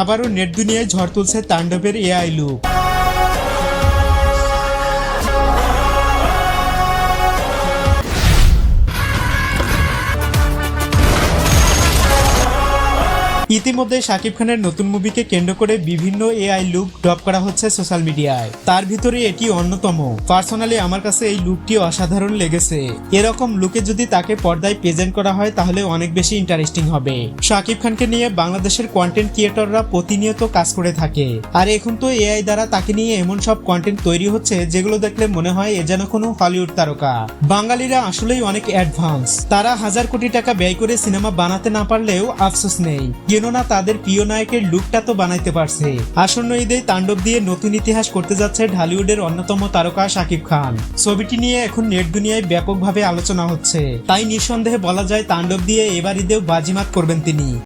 আবারও নেট দুনিয়ায় ঝড় তুলছে তাণ্ডবের এআই লুক। ইতিমধ্যে শাকিব খানের নতুন মুভিকে কেন্দ্র করে বিভিন্ন এআই লুক ড্রপ করা হচ্ছে সোশ্যাল মিডিয়ায় তার ভিতরে এটি অন্যতম। পার্সোনালি আমার কাছে এই লুকটি অসাধারণ লেগেছে। এরকম লুকে যদি তাকে পর্দায় প্রেজেন্ট করা হয়, তাহলে অনেক বেশি ইন্টারেস্টিং হবে। শাকিব খানকে নিয়ে বাংলাদেশের কন্টেন্ট ক্রিয়েটররা প্রতিনিয়ত কাজ করে থাকে। আর এখন তো এআই দ্বারা তাকে নিয়ে এমন সব কন্টেন্ট তৈরি হচ্ছে, যেগুলো দেখলে মনে হয় এ যেন কোনো হলিউড তারকা। বাঙালিরা আসলেই অনেক অ্যাডভান্স তারা হাজার কোটি টাকা ব্যয় করে সিনেমা বানাতে না পারলেও আফসোস নেই। কেননা তাদের প্রিয় নায়কের লুকটা তো বানাইতে পারছে। আসন্ন ঈদে তাণ্ডব দিয়ে নতুন ইতিহাস করতে যাচ্ছে ঢালিউডের অন্যতম তারকা শাকিব খান। ছবিটি নিয়ে এখন নেট দুনিয়ায় ব্যাপকভাবে আলোচনা হচ্ছে। তাই নিঃসন্দেহে বলা যায় তাণ্ডব দিয়ে এবার ঈদেও বাজিমাত করবেন তিনি।